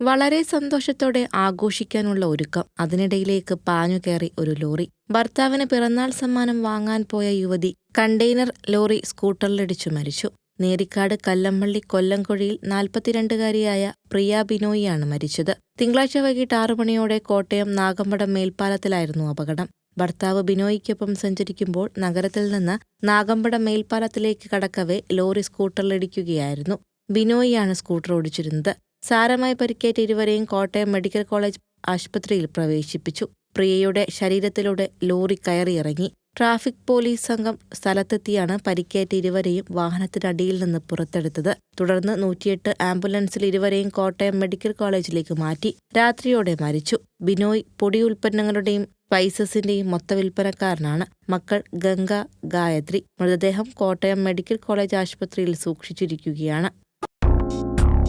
വളരെ സന്തോഷത്തോടെ ആഘോഷിക്കാനുള്ള ഒരുക്കം. അതിനിടയിലേക്ക് പാഞ്ഞു കയറി ഒരു ലോറി. ഭർത്താവിന് പിറന്നാൾ സമ്മാനം വാങ്ങാൻ പോയ യുവതി കണ്ടെയ്നർ ലോറി സ്കൂട്ടറിലിടിച്ചു മരിച്ചു. നേരിക്കാട് കല്ലമ്പള്ളി കൊല്ലംകുഴിയിൽ നാൽപ്പത്തിരണ്ടുകാരിയായ പ്രിയ ബിനോയിയാണ് മരിച്ചത്. തിങ്കളാഴ്ച വൈകിട്ട് ആറു മണിയോടെ കോട്ടയം നാഗമ്പടം മേൽപ്പാലത്തിലായിരുന്നു അപകടം. ഭർത്താവ് ബിനോയിക്കൊപ്പം സഞ്ചരിക്കുമ്പോൾ നഗരത്തിൽ നിന്ന് നാഗമ്പടം മേൽപ്പാലത്തിലേക്ക് കടക്കവേ ലോറി സ്കൂട്ടറിലിടിക്കുകയായിരുന്നു. ബിനോയിയാണ് സ്കൂട്ടർ ഓടിച്ചിരുന്നത്. സാരമായി പരിക്കേറ്റ ഇരുവരെയും കോട്ടയം മെഡിക്കൽ കോളേജ് ആശുപത്രിയിൽ പ്രവേശിപ്പിച്ചു. പ്രിയയുടെ ശരീരത്തിലൂടെ ലോറി കയറിയിറങ്ങി. ട്രാഫിക് പോലീസ് സംഘം സ്ഥലത്തെത്തിയാണ് പരിക്കേറ്റ ഇരുവരെയും വാഹനത്തിനടിയിൽ നിന്ന് പുറത്തെടുത്തത്. തുടർന്ന് നൂറ്റിയെട്ട് ആംബുലൻസിൽ ഇരുവരെയും കോട്ടയം മെഡിക്കൽ കോളേജിലേക്ക് മാറ്റി. രാത്രിയോടെ മരിച്ചു. ബിനോയ് പൊടി ഉൽപ്പന്നങ്ങളുടെയും സ്പൈസസിന്റെയും മൊത്ത വിൽപ്പനക്കാരനാണ് മക്കൾ ഗംഗ ഗായത്രി. മൃതദേഹം കോട്ടയം മെഡിക്കൽ കോളേജ് ആശുപത്രിയിൽ സൂക്ഷിച്ചിരിക്കുകയാണ്.